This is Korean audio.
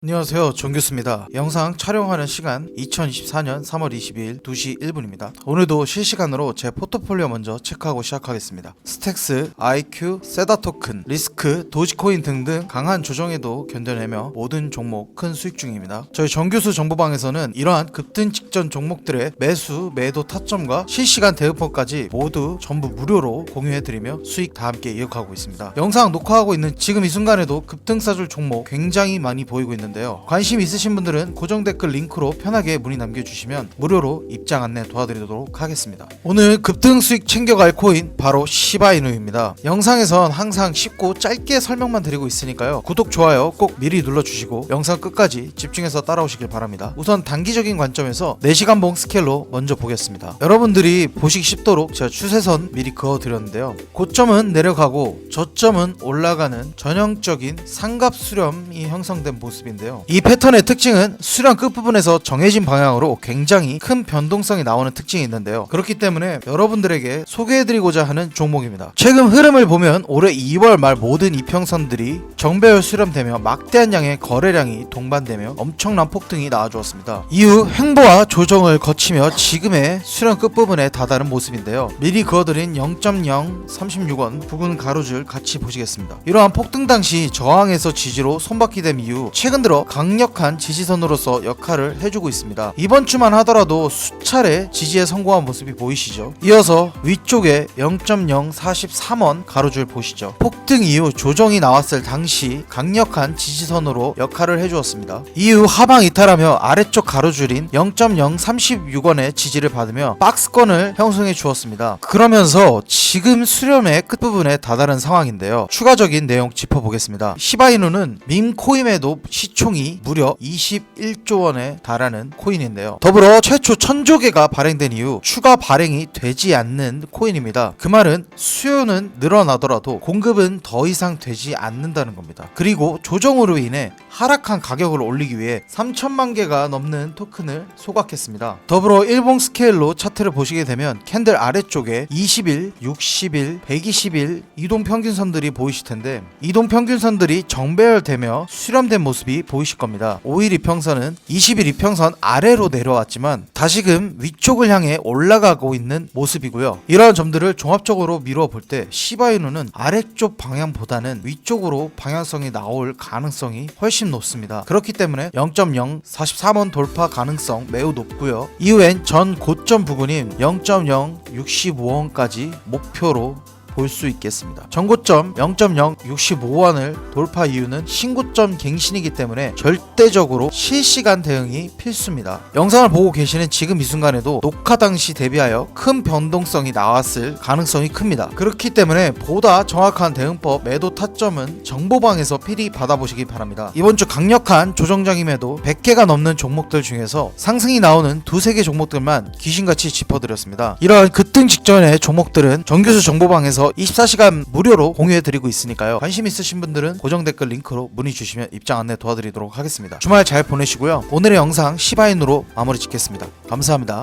안녕하세요. 정규수입니다. 영상 촬영하는 시간 2024년 3월 22일 2시 1분입니다. 오늘도 실시간으로 제 포트폴리오 먼저 체크하고 시작하겠습니다. 스택스, IQ, 세다 토큰, 리스크, 도지코인 등등 강한 조정에도 견뎌내며 모든 종목 큰 수익 중입니다. 저희 정규수 정보방에서는 이러한 급등 직전 종목들의 매수, 매도 타점과 실시간 대응법까지 모두 전부 무료로 공유해드리며 수익 다 함께 이어가고 있습니다. 영상 녹화하고 있는 지금 이 순간에도 급등사줄 종목 굉장히 많이 보이고 있는 데요. 관심 있으신 분들은 고정 댓글 링크로 편하게 문의 남겨주시면 무료로 입장 안내 도와드리도록 하겠습니다. 오늘 급등 수익 챙겨갈 코인 바로 시바이누입니다. 영상에선 항상 쉽고 짧게 설명만 드리고 있으니까요. 구독, 좋아요 꼭 미리 눌러주시고 영상 끝까지 집중해서 따라오시길 바랍니다. 우선 단기적인 관점에서 4시간 봉 스케일로 먼저 보겠습니다. 여러분들이 보시기 쉽도록 제가 추세선 미리 그어드렸는데요. 고점은 내려가고 저점은 올라가는 전형적인 상갑 수렴이 형성된 모습인데 요. 이 패턴의 특징은 수렴 끝부분에서 정해진 방향으로 굉장히 큰 변동성이 나오는 특징이 있는데요. 그렇기 때문에 여러분들에게 소개해드리고자 하는 종목입니다. 최근 흐름을 보면 올해 2월 말 모든 이평선들이 정배열 수렴되며 막대한 양의 거래량이 동반되며 엄청난 폭등이 나와주었습니다. 이후 횡보와 조정을 거치며 지금의 수렴 끝부분에 다다른 모습인데요. 미리 그어드린 0.036원 부근 가로줄 같이 보시겠습니다. 이러한 폭등 당시 저항에서 지지로 손바퀴됨 이후 최근 들어 강력한 지지선으로서 역할을 해주고 있습니다. 이번 주만 하더라도 수차례 지지에 성공한 모습이 보이시죠? 이어서 위쪽에 0.043원 가로줄 보시죠. 폭등 이후 조정이 나왔을 당시 강력한 지지선으로 역할을 해주었습니다. 이후 하방 이탈하며 아래쪽 가로줄인 0.036원의 지지를 받으며 박스권을 형성해 주었습니다. 그러면서 지금 수렴의 끝부분에 다다른 상황인데요. 추가적인 내용 짚어보겠습니다. 시바이누는 밈 코인에도 시 총이 무려 21조 원에 달하는 코인인데요. 더불어 최초 천조 개가 발행된 이후 추가 발행이 되지 않는 코인입니다. 그 말은 수요는 늘어나더라도 공급은 더 이상 되지 않는다는 겁니다. 그리고 조정으로 인해 하락한 가격을 올리기 위해 3천만 개가 넘는 토큰을 소각했습니다. 더불어 일봉 스케일로 차트를 보시게 되면 캔들 아래쪽에 20일, 60일, 120일 이동 평균선들이 보이실 텐데 이동 평균선들이 정배열되며 수렴된 모습이 보이실 겁니다. 5일 이평선은 20일 이평선 아래로 내려왔지만 다시금 위쪽을 향해 올라가고 있는 모습이고요. 이러한 점들을 종합적으로 미루어 볼 때 시바이누는 아래쪽 방향보다는 위쪽으로 방향성이 나올 가능성이 훨씬 높습니다. 그렇기 때문에 0.043원 돌파 가능성 매우 높고요. 이후엔 전 고점 부근인 0.065원까지 목표로 볼 수 있겠습니다. 전고점 0.065원을 돌파 이유는 신고점 갱신이기 때문에 절대적으로 실시간 대응이 필수입니다. 영상을 보고 계시는 지금 이 순간에도 녹화 당시 대비하여 큰 변동성이 나왔을 가능성이 큽니다. 그렇기 때문에 보다 정확한 대응법 매도 타점은 정보방에서 필히 받아보시기 바랍니다. 이번 주 강력한 조정장임에도 100개가 넘는 종목들 중에서 상승이 나오는 두세 개 종목들만 귀신같이 짚어드렸습니다. 이러한 급등 직전의 종목들은 정규수 정보방에 서 24시간 무료로 공유해드리고 있으니까요. 관심 있으신 분들은 고정 댓글 링크로 문의 주시면 입장 안내 도와드리도록 하겠습니다. 주말 잘 보내시고요. 오늘의 영상 시바인으로 마무리 짓겠습니다. 감사합니다.